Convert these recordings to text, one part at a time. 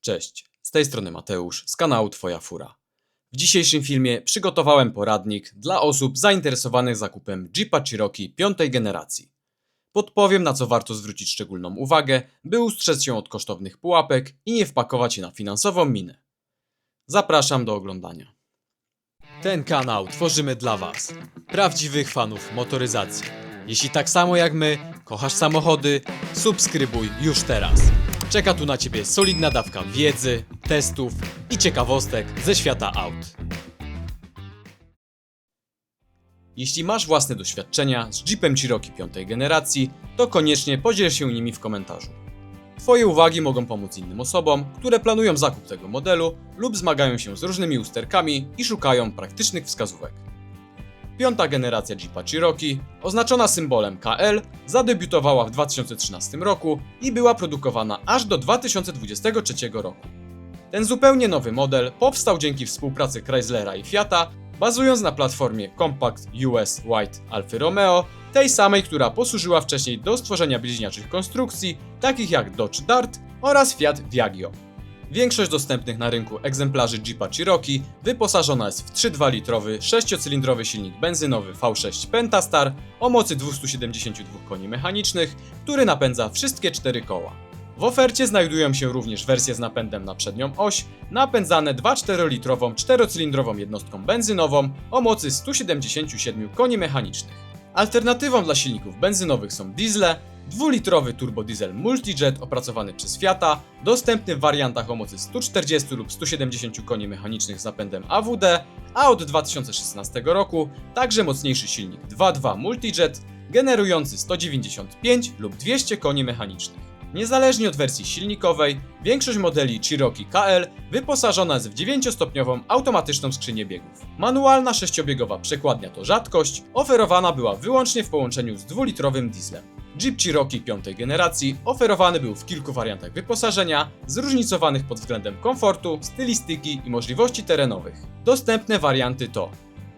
Cześć, z tej strony Mateusz z kanału Twoja Fura. W dzisiejszym filmie przygotowałem poradnik dla osób zainteresowanych zakupem Jeepa Cherokee piątej generacji. Podpowiem na co warto zwrócić szczególną uwagę, by ustrzec się od kosztownych pułapek i nie wpakować się na finansową minę. Zapraszam do oglądania. Ten kanał tworzymy dla Was, prawdziwych fanów motoryzacji. Jeśli tak samo jak my, kochasz samochody, subskrybuj już teraz. Czeka tu na Ciebie solidna dawka wiedzy, testów i ciekawostek ze świata aut. Jeśli masz własne doświadczenia z Jeepem Cherokee piątej generacji, to koniecznie podziel się nimi w komentarzu. Twoje uwagi mogą pomóc innym osobom, które planują zakup tego modelu lub zmagają się z różnymi usterkami i szukają praktycznych wskazówek. Piąta generacja Jeepa Cherokee, oznaczona symbolem KL, zadebiutowała w 2013 roku i była produkowana aż do 2023 roku. Ten zupełnie nowy model powstał dzięki współpracy Chryslera i Fiata, bazując na platformie Compact US White Alfa Romeo, tej samej, która posłużyła wcześniej do stworzenia bliźniaczych konstrukcji, takich jak Dodge Dart oraz Fiat Viaggio. Większość dostępnych na rynku egzemplarzy Jeepa Cherokee wyposażona jest w 3,2 litrowy 6-cylindrowy silnik benzynowy V6 Pentastar o mocy 272 koni mechanicznych, który napędza wszystkie cztery koła. W ofercie znajdują się również wersje z napędem na przednią oś, napędzane 2,4-litrową 4-cylindrową jednostką benzynową o mocy 177 koni mechanicznych. Alternatywą dla silników benzynowych są diesle, dwulitrowy turbodiesel Multijet opracowany przez Fiata, dostępny w wariantach o mocy 140 lub 170 koni mechanicznych z napędem AWD, a od 2016 roku także mocniejszy silnik 2.2 Multijet generujący 195 lub 200 koni mechanicznych. Niezależnie od wersji silnikowej, większość modeli Cherokee KL wyposażona jest w 9-stopniową automatyczną skrzynię biegów. Manualna 6-biegowa przekładnia to rzadkość, oferowana była wyłącznie w połączeniu z 2-litrowym dieslem. Jeep Cherokee piątej generacji oferowany był w kilku wariantach wyposażenia, zróżnicowanych pod względem komfortu, stylistyki i możliwości terenowych. Dostępne warianty to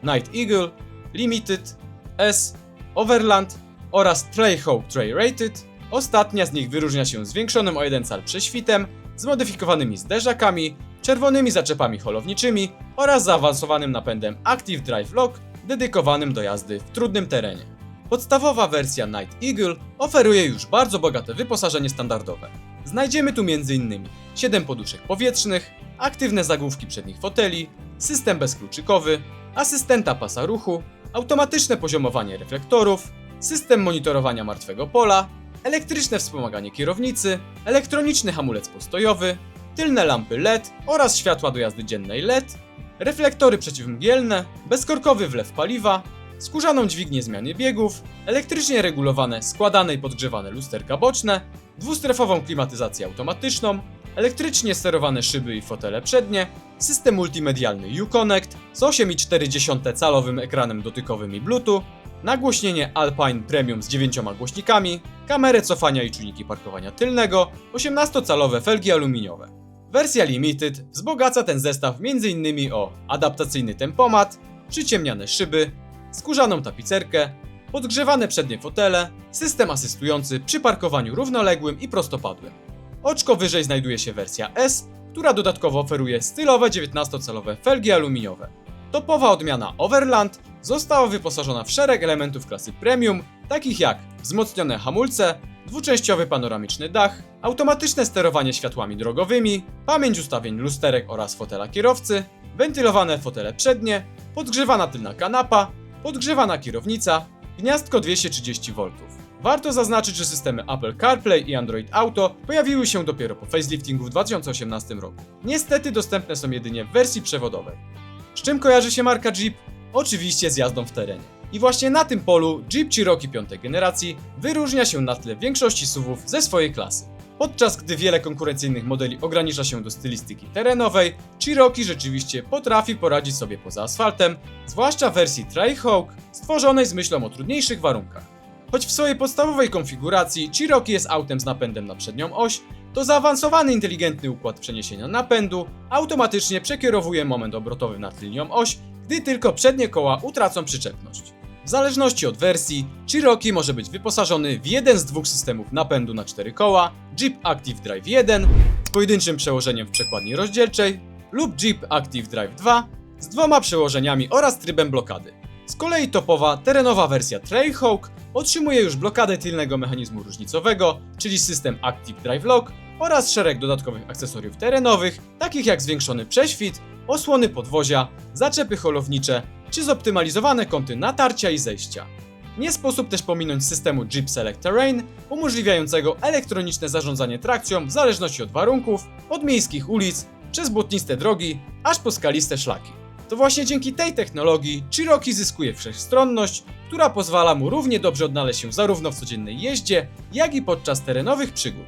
Night Eagle, Limited, S, Overland oraz Trailhawk Trail Rated. Ostatnia z nich wyróżnia się zwiększonym o 1 cal prześwitem, zmodyfikowanymi zderzakami, czerwonymi zaczepami holowniczymi oraz zaawansowanym napędem Active Drive Lock dedykowanym do jazdy w trudnym terenie. Podstawowa wersja Night Eagle oferuje już bardzo bogate wyposażenie standardowe. Znajdziemy tu m.in. 7 poduszek powietrznych, aktywne zagłówki przednich foteli, system bezkluczykowy, asystenta pasa ruchu, automatyczne poziomowanie reflektorów, system monitorowania martwego pola, elektryczne wspomaganie kierownicy, elektroniczny hamulec postojowy, tylne lampy LED oraz światła do jazdy dziennej LED, reflektory przeciwmgielne, bezkorkowy wlew paliwa, skórzaną dźwignię zmiany biegów, elektrycznie regulowane, składane i podgrzewane lusterka boczne, dwustrefową klimatyzację automatyczną, elektrycznie sterowane szyby i fotele przednie, system multimedialny Uconnect z 8,4 calowym ekranem dotykowym i Bluetooth, nagłośnienie Alpine Premium z 9 głośnikami, kamerę cofania i czujniki parkowania tylnego, 18-calowe felgi aluminiowe. Wersja Limited wzbogaca ten zestaw m.in. o adaptacyjny tempomat, przyciemniane szyby, skórzaną tapicerkę, podgrzewane przednie fotele, system asystujący przy parkowaniu równoległym i prostopadłym. Oczko wyżej znajduje się wersja S, która dodatkowo oferuje stylowe 19-calowe felgi aluminiowe. Topowa odmiana Overland została wyposażona w szereg elementów klasy premium, takich jak wzmocnione hamulce, dwuczęściowy panoramiczny dach, automatyczne sterowanie światłami drogowymi, pamięć ustawień lusterek oraz fotela kierowcy, wentylowane fotele przednie, podgrzewana tylna kanapa, podgrzewana kierownica, gniazdko 230V. Warto zaznaczyć, że systemy Apple CarPlay i Android Auto pojawiły się dopiero po faceliftingu w 2018 roku. Niestety dostępne są jedynie w wersji przewodowej. Z czym kojarzy się marka Jeep? Oczywiście z jazdą w terenie. I właśnie na tym polu Jeep Cherokee piątej generacji wyróżnia się na tle większości SUVów ze swojej klasy. Podczas gdy wiele konkurencyjnych modeli ogranicza się do stylistyki terenowej, Cherokee rzeczywiście potrafi poradzić sobie poza asfaltem, zwłaszcza w wersji Trailhawk, stworzonej z myślą o trudniejszych warunkach. Choć w swojej podstawowej konfiguracji Cherokee jest autem z napędem na przednią oś, to zaawansowany inteligentny układ przeniesienia napędu automatycznie przekierowuje moment obrotowy na tylnią oś, gdy tylko przednie koła utracą przyczepność. W zależności od wersji, Cherokee może być wyposażony w jeden z dwóch systemów napędu na cztery koła, Jeep Active Drive 1 z pojedynczym przełożeniem w przekładni rozdzielczej lub Jeep Active Drive 2 z dwoma przełożeniami oraz trybem blokady. Z kolei topowa, terenowa wersja Trailhawk otrzymuje już blokadę tylnego mechanizmu różnicowego, czyli system Active Drive Lock oraz szereg dodatkowych akcesoriów terenowych, takich jak zwiększony prześwit, osłony podwozia, zaczepy holownicze czy zoptymalizowane kąty natarcia i zejścia. Nie sposób też pominąć systemu Jeep Select Terrain, umożliwiającego elektroniczne zarządzanie trakcją w zależności od warunków, od miejskich ulic, przez błotniste drogi, aż po skaliste szlaki. To właśnie dzięki tej technologii Cherokee zyskuje wszechstronność, która pozwala mu równie dobrze odnaleźć się zarówno w codziennej jeździe, jak i podczas terenowych przygód.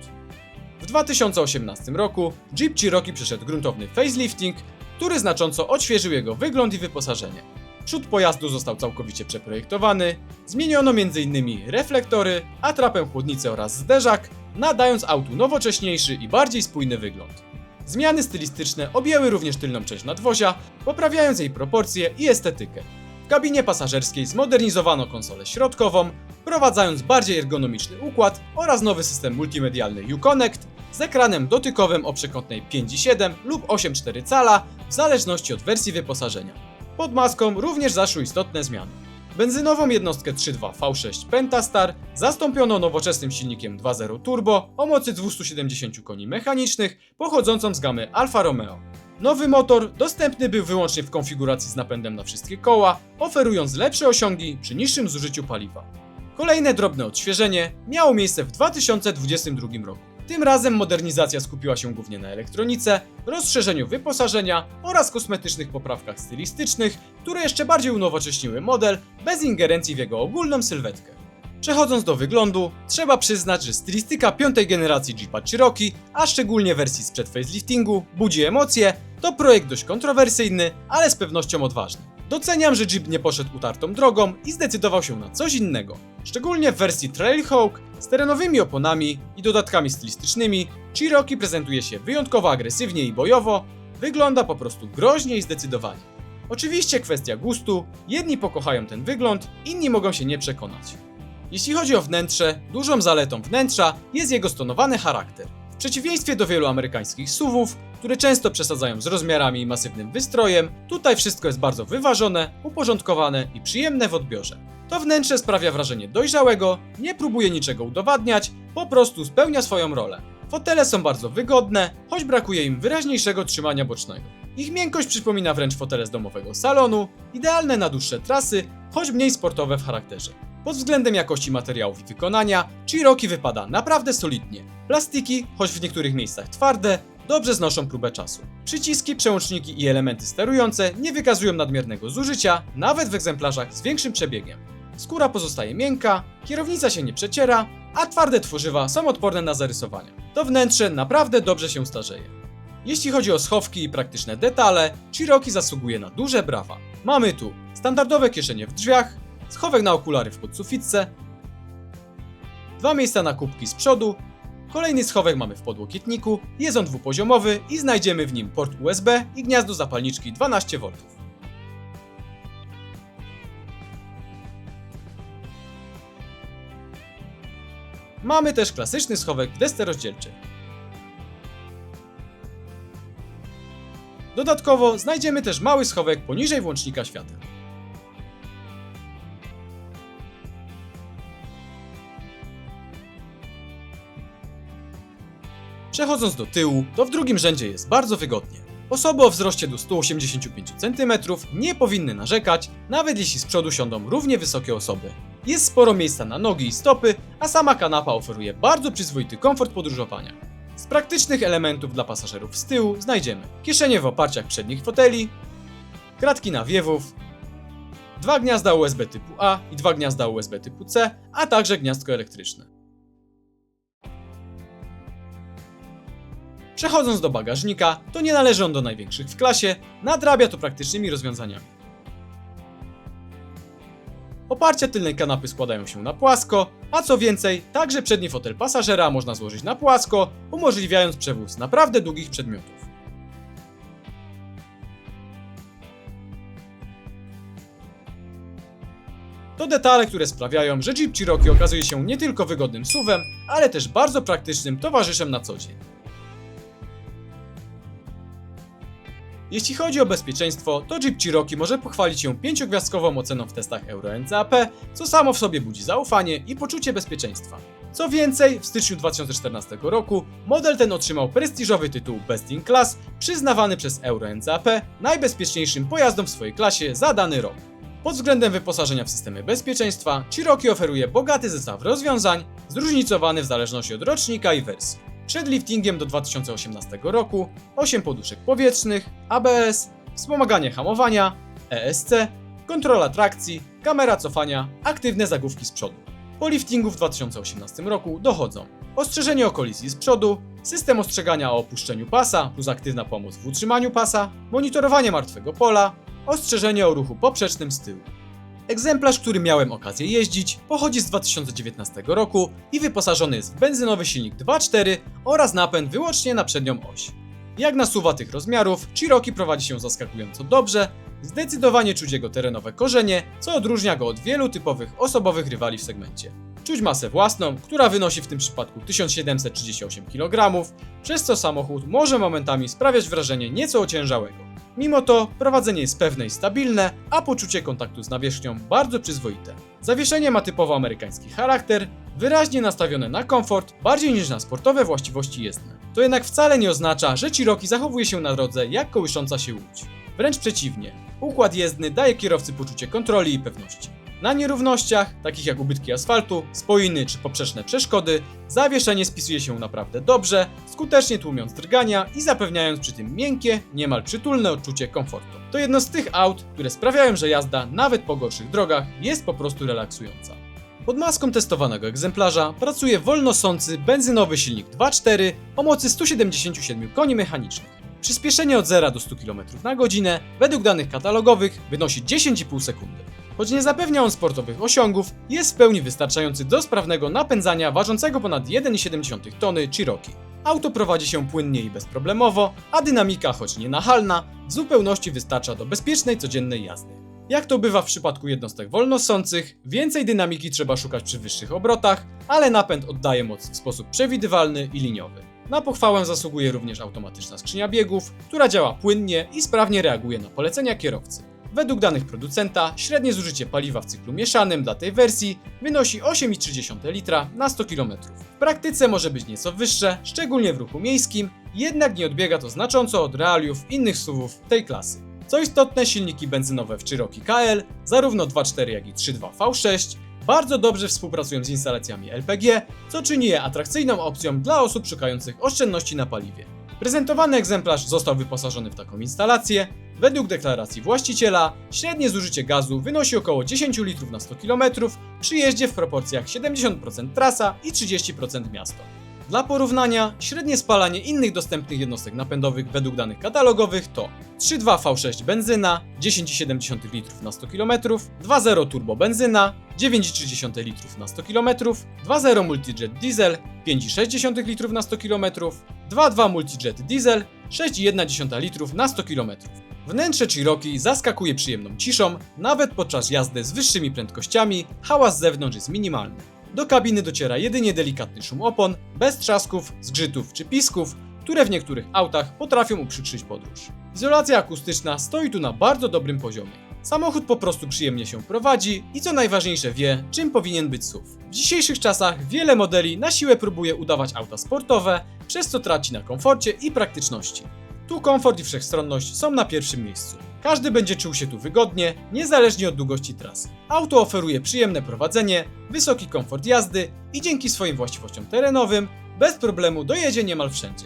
W 2018 roku Jeep Cherokee przeszedł gruntowny facelifting, który znacząco odświeżył jego wygląd i wyposażenie. Przód pojazdu został całkowicie przeprojektowany, zmieniono m.in. reflektory, atrapę chłodnicę oraz zderzak, nadając autu nowocześniejszy i bardziej spójny wygląd. Zmiany stylistyczne objęły również tylną część nadwozia, poprawiając jej proporcje i estetykę. W kabinie pasażerskiej zmodernizowano konsolę środkową, wprowadzając bardziej ergonomiczny układ oraz nowy system multimedialny Uconnect z ekranem dotykowym o przekątnej 5,7 lub 8,4 cala w zależności od wersji wyposażenia. Pod maską również zaszły istotne zmiany. Benzynową jednostkę 3.2 V6 Pentastar zastąpiono nowoczesnym silnikiem 2.0 turbo o mocy 270 koni mechanicznych pochodzącą z gamy Alfa Romeo. Nowy motor dostępny był wyłącznie w konfiguracji z napędem na wszystkie koła, oferując lepsze osiągi przy niższym zużyciu paliwa. Kolejne drobne odświeżenie miało miejsce w 2022 roku. Tym razem modernizacja skupiła się głównie na elektronice, rozszerzeniu wyposażenia oraz kosmetycznych poprawkach stylistycznych, które jeszcze bardziej unowocześniły model bez ingerencji w jego ogólną sylwetkę. Przechodząc do wyglądu, trzeba przyznać, że stylistyka piątej generacji Jeepa Cherokee, a szczególnie wersji sprzed faceliftingu, budzi emocje, to projekt dość kontrowersyjny, ale z pewnością odważny. Doceniam, że Jeep nie poszedł utartą drogą i zdecydował się na coś innego. Szczególnie w wersji Trailhawk z terenowymi oponami i dodatkami stylistycznymi, Cherokee prezentuje się wyjątkowo agresywnie i bojowo, wygląda po prostu groźnie i zdecydowanie. Oczywiście kwestia gustu, jedni pokochają ten wygląd, inni mogą się nie przekonać. Jeśli chodzi o wnętrze, dużą zaletą wnętrza jest jego stonowany charakter. W przeciwieństwie do wielu amerykańskich SUVów, które często przesadzają z rozmiarami i masywnym wystrojem, tutaj wszystko jest bardzo wyważone, uporządkowane i przyjemne w odbiorze. To wnętrze sprawia wrażenie dojrzałego, nie próbuje niczego udowadniać, po prostu spełnia swoją rolę. Fotele są bardzo wygodne, choć brakuje im wyraźniejszego trzymania bocznego. Ich miękkość przypomina wręcz fotele z domowego salonu, idealne na dłuższe trasy, choć mniej sportowe w charakterze. Pod względem jakości materiałów i wykonania, Cherokee wypada naprawdę solidnie. Plastiki, choć w niektórych miejscach twarde, dobrze znoszą próbę czasu. Przyciski, przełączniki i elementy sterujące nie wykazują nadmiernego zużycia, nawet w egzemplarzach z większym przebiegiem. Skóra pozostaje miękka, kierownica się nie przeciera, a twarde tworzywa są odporne na zarysowania. To wnętrze naprawdę dobrze się starzeje. Jeśli chodzi o schowki i praktyczne detale, Cherokee zasługuje na duże brawa. Mamy tu standardowe kieszenie w drzwiach, schowek na okulary w podsufitce, dwa miejsca na kubki z przodu, kolejny schowek mamy w podłokietniku, jest on dwupoziomowy i znajdziemy w nim port USB i gniazdo zapalniczki 12V. Mamy też klasyczny schowek w desce rozdzielczej. Dodatkowo znajdziemy też mały schowek poniżej włącznika świateł. Przechodząc do tyłu, to w drugim rzędzie jest bardzo wygodnie. Osoby o wzroście do 185 cm nie powinny narzekać, nawet jeśli z przodu siądą równie wysokie osoby. Jest sporo miejsca na nogi i stopy, a sama kanapa oferuje bardzo przyzwoity komfort podróżowania. Z praktycznych elementów dla pasażerów z tyłu znajdziemy kieszenie w oparciach przednich foteli, kratki nawiewów, dwa gniazda USB typu A i dwa gniazda USB typu C, a także gniazdko elektryczne. Przechodząc do bagażnika, to nie należy on do największych w klasie, nadrabia to praktycznymi rozwiązaniami. Oparcia tylnej kanapy składają się na płasko, a co więcej, także przedni fotel pasażera można złożyć na płasko, umożliwiając przewóz naprawdę długich przedmiotów. To detale, które sprawiają, że Jeep Cherokee okazuje się nie tylko wygodnym SUVem, ale też bardzo praktycznym towarzyszem na co dzień. Jeśli chodzi o bezpieczeństwo, to Jeep Cherokee może pochwalić się pięciogwiazdkową oceną w testach Euro NCAP, co samo w sobie budzi zaufanie i poczucie bezpieczeństwa. Co więcej, w styczniu 2014 roku model ten otrzymał prestiżowy tytuł Best in Class, przyznawany przez Euro NCAP najbezpieczniejszym pojazdom w swojej klasie za dany rok. Pod względem wyposażenia w systemy bezpieczeństwa, Cherokee oferuje bogaty zestaw rozwiązań, zróżnicowany w zależności od rocznika i wersji. Przed liftingiem do 2018 roku 8 poduszek powietrznych, ABS, wspomaganie hamowania, ESC, kontrola trakcji, kamera cofania, aktywne zagłówki z przodu. Po liftingu w 2018 roku dochodzą ostrzeżenie o kolizji z przodu, system ostrzegania o opuszczeniu pasa plus aktywna pomoc w utrzymaniu pasa, monitorowanie martwego pola, ostrzeżenie o ruchu poprzecznym z tyłu. Egzemplarz, który miałem okazję jeździć, pochodzi z 2019 roku i wyposażony jest w benzynowy silnik 2.4 oraz napęd wyłącznie na przednią oś. Jak na suwa tych rozmiarów, Cherokee prowadzi się zaskakująco dobrze, zdecydowanie czuć jego terenowe korzenie, co odróżnia go od wielu typowych osobowych rywali w segmencie. Czuć masę własną, która wynosi w tym przypadku 1738 kg, przez co samochód może momentami sprawiać wrażenie nieco ociężałego. Mimo to prowadzenie jest pewne i stabilne, a poczucie kontaktu z nawierzchnią bardzo przyzwoite. Zawieszenie ma typowo amerykański charakter, wyraźnie nastawione na komfort, bardziej niż na sportowe właściwości jezdne. To jednak wcale nie oznacza, że Cherokee zachowuje się na drodze jak kołysząca się łódź. Wręcz przeciwnie, układ jezdny daje kierowcy poczucie kontroli i pewności. Na nierównościach, takich jak ubytki asfaltu, spoiny czy poprzeczne przeszkody, zawieszenie spisuje się naprawdę dobrze, skutecznie tłumiąc drgania i zapewniając przy tym miękkie, niemal przytulne odczucie komfortu. To jedno z tych aut, które sprawiają, że jazda nawet po gorszych drogach jest po prostu relaksująca. Pod maską testowanego egzemplarza pracuje wolnosący benzynowy silnik 2.4 o mocy 177 koni mechanicznych. Przyspieszenie od 0 do 100 km na godzinę według danych katalogowych wynosi 10,5 sekundy. Choć nie zapewnia on sportowych osiągów, jest w pełni wystarczający do sprawnego napędzania ważącego ponad 1,7 tony Cherokee. Auto prowadzi się płynnie i bezproblemowo, a dynamika, choć nie nachalna, w zupełności wystarcza do bezpiecznej codziennej jazdy. Jak to bywa w przypadku jednostek wolnosących, więcej dynamiki trzeba szukać przy wyższych obrotach, ale napęd oddaje moc w sposób przewidywalny i liniowy. Na pochwałę zasługuje również automatyczna skrzynia biegów, która działa płynnie i sprawnie reaguje na polecenia kierowcy. Według danych producenta średnie zużycie paliwa w cyklu mieszanym dla tej wersji wynosi 8,3 litra na 100 km. W praktyce może być nieco wyższe, szczególnie w ruchu miejskim, jednak nie odbiega to znacząco od realiów innych SUVów tej klasy. Co istotne, silniki benzynowe w Cherokee KL, zarówno 2.4 jak i 3.2 V6, bardzo dobrze współpracują z instalacjami LPG, co czyni je atrakcyjną opcją dla osób szukających oszczędności na paliwie. Prezentowany egzemplarz został wyposażony w taką instalację. Według deklaracji właściciela średnie zużycie gazu wynosi około 10 litrów na 100 km przy jeździe w proporcjach 70% trasa i 30% miasto. Dla porównania, średnie spalanie innych dostępnych jednostek napędowych według danych katalogowych to 3.2 V6 benzyna 10,7 litrów na 100 km, 2.0 turbo benzyna 9,3 litrów na 100 km, 2.0 multijet diesel 5,6 litrów na 100 km, 2.2 multijet diesel 6,1 litrów na 100 km. Wnętrze Cherokee zaskakuje przyjemną ciszą, nawet podczas jazdy z wyższymi prędkościami, hałas z zewnątrz jest minimalny. Do kabiny dociera jedynie delikatny szum opon, bez trzasków, zgrzytów czy pisków, które w niektórych autach potrafią uprzykrzyć podróż. Izolacja akustyczna stoi tu na bardzo dobrym poziomie. Samochód po prostu przyjemnie się prowadzi i co najważniejsze wie, czym powinien być SUV. W dzisiejszych czasach wiele modeli na siłę próbuje udawać auta sportowe, przez co traci na komforcie i praktyczności. Tu komfort i wszechstronność są na pierwszym miejscu. Każdy będzie czuł się tu wygodnie, niezależnie od długości trasy. Auto oferuje przyjemne prowadzenie, wysoki komfort jazdy i dzięki swoim właściwościom terenowym bez problemu dojedzie niemal wszędzie.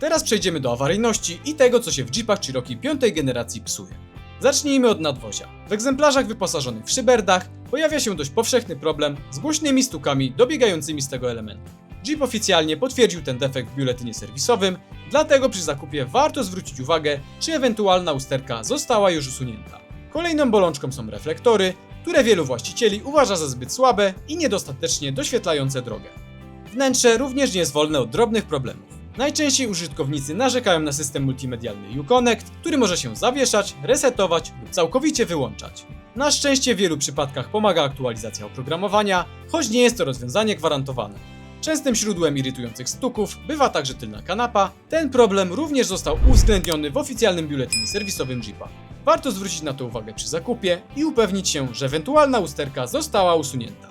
Teraz przejdziemy do awaryjności i tego, co się w Jeepach Cherokee piątej generacji psuje. Zacznijmy od nadwozia. W egzemplarzach wyposażonych w szyberdach pojawia się dość powszechny problem z głośnymi stukami dobiegającymi z tego elementu. Jeep oficjalnie potwierdził ten defekt w biuletynie serwisowym, dlatego przy zakupie warto zwrócić uwagę, czy ewentualna usterka została już usunięta. Kolejną bolączką są reflektory, które wielu właścicieli uważa za zbyt słabe i niedostatecznie doświetlające drogę. Wnętrze również nie jest wolne od drobnych problemów. Najczęściej użytkownicy narzekają na system multimedialny Uconnect, który może się zawieszać, resetować lub całkowicie wyłączać. Na szczęście w wielu przypadkach pomaga aktualizacja oprogramowania, choć nie jest to rozwiązanie gwarantowane. Częstym źródłem irytujących stuków bywa także tylna kanapa. Ten problem również został uwzględniony w oficjalnym biuletynie serwisowym Jeepa. Warto zwrócić na to uwagę przy zakupie i upewnić się, że ewentualna usterka została usunięta.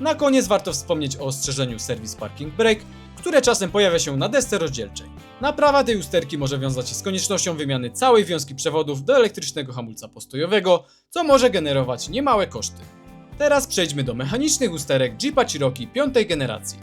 Na koniec warto wspomnieć o ostrzeżeniu Service Parking Brake, które czasem pojawia się na desce rozdzielczej. Naprawa tej usterki może wiązać się z koniecznością wymiany całej wiązki przewodów do elektrycznego hamulca postojowego, co może generować niemałe koszty. Teraz przejdźmy do mechanicznych usterek Jeepa Cherokee piątej generacji.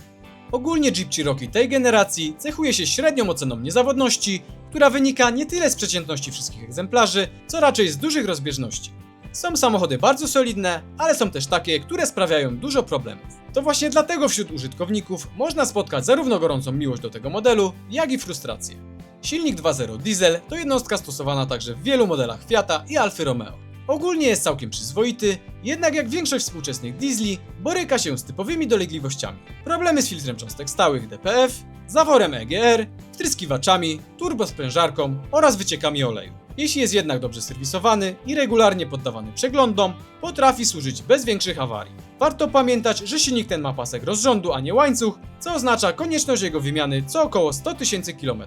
Ogólnie Jeep Cherokee tej generacji cechuje się średnią oceną niezawodności, która wynika nie tyle z przeciętności wszystkich egzemplarzy, co raczej z dużych rozbieżności. Są samochody bardzo solidne, ale są też takie, które sprawiają dużo problemów. To właśnie dlatego wśród użytkowników można spotkać zarówno gorącą miłość do tego modelu, jak i frustrację. Silnik 2.0 diesel to jednostka stosowana także w wielu modelach Fiata i Alfy Romeo. Ogólnie jest całkiem przyzwoity, jednak jak większość współczesnych diesli boryka się z typowymi dolegliwościami. Problemy z filtrem cząstek stałych DPF, zaworem EGR, wtryskiwaczami, turbosprężarką oraz wyciekami oleju. Jeśli jest jednak dobrze serwisowany i regularnie poddawany przeglądom, potrafi służyć bez większych awarii. Warto pamiętać, że silnik ten ma pasek rozrządu, a nie łańcuch, co oznacza konieczność jego wymiany co około 100 tysięcy km.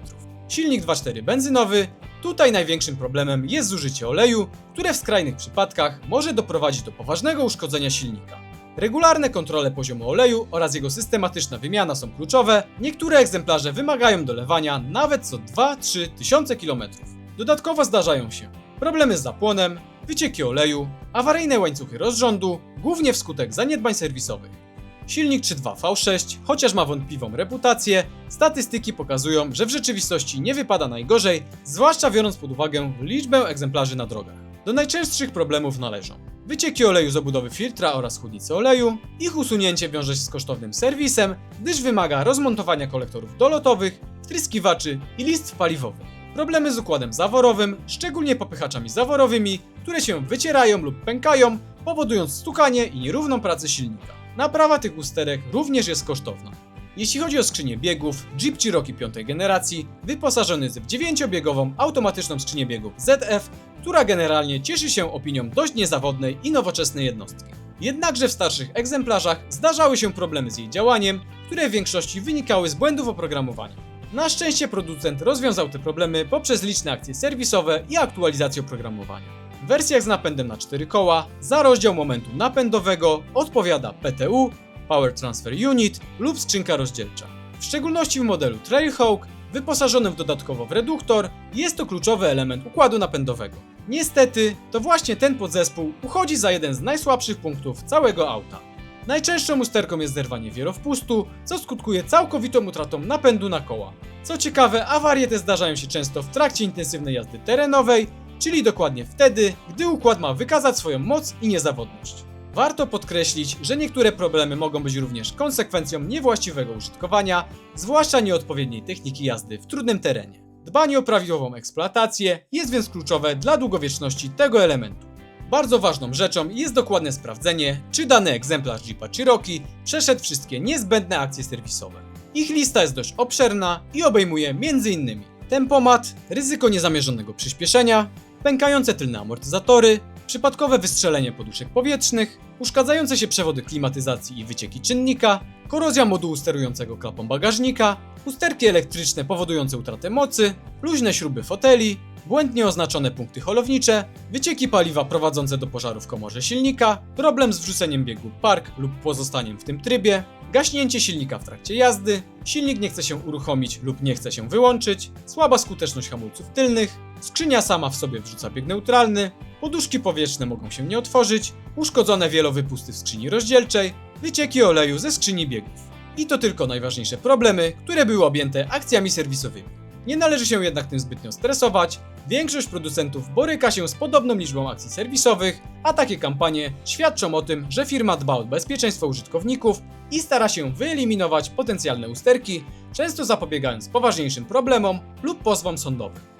Silnik 2.4 benzynowy, tutaj największym problemem jest zużycie oleju, które w skrajnych przypadkach może doprowadzić do poważnego uszkodzenia silnika. Regularne kontrole poziomu oleju oraz jego systematyczna wymiana są kluczowe. Niektóre egzemplarze wymagają dolewania nawet co 2-3 tysiące kilometrów. Dodatkowo zdarzają się problemy z zapłonem, wycieki oleju, awaryjne łańcuchy rozrządu, głównie wskutek zaniedbań serwisowych. Silnik 3.2 V6, chociaż ma wątpliwą reputację, statystyki pokazują, że w rzeczywistości nie wypada najgorzej, zwłaszcza biorąc pod uwagę liczbę egzemplarzy na drogach. Do najczęstszych problemów należą wycieki oleju z obudowy filtra oraz chłodnicy oleju. Ich usunięcie wiąże się z kosztownym serwisem, gdyż wymaga rozmontowania kolektorów dolotowych, wtryskiwaczy i listw paliwowych. Problemy z układem zaworowym, szczególnie popychaczami zaworowymi, które się wycierają lub pękają, powodując stukanie i nierówną pracę silnika. Naprawa tych usterek również jest kosztowna. Jeśli chodzi o skrzynię biegów, Jeep Cherokee piątej generacji wyposażony jest w 9-biegową automatyczną skrzynię biegów ZF, która generalnie cieszy się opinią dość niezawodnej i nowoczesnej jednostki. Jednakże w starszych egzemplarzach zdarzały się problemy z jej działaniem, które w większości wynikały z błędów oprogramowania. Na szczęście producent rozwiązał te problemy poprzez liczne akcje serwisowe i aktualizację oprogramowania. W wersjach z napędem na 4 koła za rozdział momentu napędowego odpowiada PTU, Power Transfer Unit lub skrzynka rozdzielcza. W szczególności w modelu Trailhawk, wyposażonym dodatkowo w reduktor, jest to kluczowy element układu napędowego. Niestety, to właśnie ten podzespół uchodzi za jeden z najsłabszych punktów całego auta. Najczęstszą usterką jest zerwanie wierowpustu, co skutkuje całkowitą utratą napędu na koła. Co ciekawe, awarie te zdarzają się często w trakcie intensywnej jazdy terenowej, czyli dokładnie wtedy, gdy układ ma wykazać swoją moc i niezawodność. Warto podkreślić, że niektóre problemy mogą być również konsekwencją niewłaściwego użytkowania, zwłaszcza nieodpowiedniej techniki jazdy w trudnym terenie. Dbanie o prawidłową eksploatację jest więc kluczowe dla długowieczności tego elementu. Bardzo ważną rzeczą jest dokładne sprawdzenie, czy dany egzemplarz Jeepa Cherokee przeszedł wszystkie niezbędne akcje serwisowe. Ich lista jest dość obszerna i obejmuje m.in. tempomat, ryzyko niezamierzonego przyspieszenia, pękające tylne amortyzatory, przypadkowe wystrzelenie poduszek powietrznych, uszkadzające się przewody klimatyzacji i wycieki czynnika, korozja modułu sterującego klapą bagażnika, usterki elektryczne powodujące utratę mocy, luźne śruby foteli, błędnie oznaczone punkty holownicze, wycieki paliwa prowadzące do pożaru w komorze silnika, problem z wrzuceniem biegu park lub pozostaniem w tym trybie, gaśnięcie silnika w trakcie jazdy, silnik nie chce się uruchomić lub nie chce się wyłączyć, słaba skuteczność hamulców tylnych, skrzynia sama w sobie wrzuca bieg neutralny, poduszki powietrzne mogą się nie otworzyć, uszkodzone wielowypusty w skrzyni rozdzielczej, wycieki oleju ze skrzyni biegów. I to tylko najważniejsze problemy, które były objęte akcjami serwisowymi. Nie należy się jednak tym zbytnio stresować. Większość producentów boryka się z podobną liczbą akcji serwisowych, a takie kampanie świadczą o tym, że firma dba o bezpieczeństwo użytkowników i stara się wyeliminować potencjalne usterki, często zapobiegając poważniejszym problemom lub pozwom sądowym.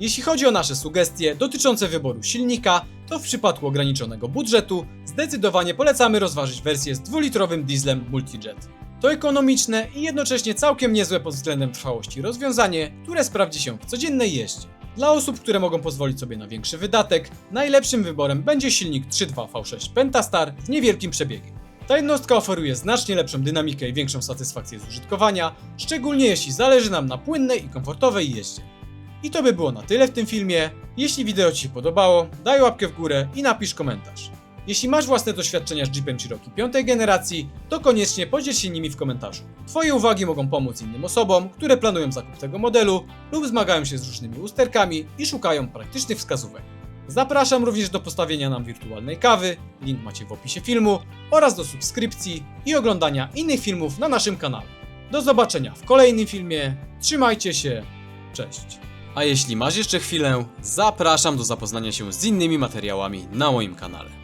Jeśli chodzi o nasze sugestie dotyczące wyboru silnika, to w przypadku ograniczonego budżetu zdecydowanie polecamy rozważyć wersję z dwulitrowym dieslem Multijet. To ekonomiczne i jednocześnie całkiem niezłe pod względem trwałości rozwiązanie, które sprawdzi się w codziennej jeździe. Dla osób, które mogą pozwolić sobie na większy wydatek, najlepszym wyborem będzie silnik 3.2 V6 Pentastar z niewielkim przebiegiem. Ta jednostka oferuje znacznie lepszą dynamikę i większą satysfakcję z użytkowania, szczególnie jeśli zależy nam na płynnej i komfortowej jeździe. I to by było na tyle w tym filmie. Jeśli wideo Ci się podobało, daj łapkę w górę i napisz komentarz. Jeśli masz własne doświadczenia z Jeepem Cherokee piątej generacji, to koniecznie podziel się nimi w komentarzu. Twoje uwagi mogą pomóc innym osobom, które planują zakup tego modelu lub zmagają się z różnymi usterkami i szukają praktycznych wskazówek. Zapraszam również do postawienia nam wirtualnej kawy, link macie w opisie filmu, oraz do subskrypcji i oglądania innych filmów na naszym kanale. Do zobaczenia w kolejnym filmie, trzymajcie się, cześć. A jeśli masz jeszcze chwilę, zapraszam do zapoznania się z innymi materiałami na moim kanale.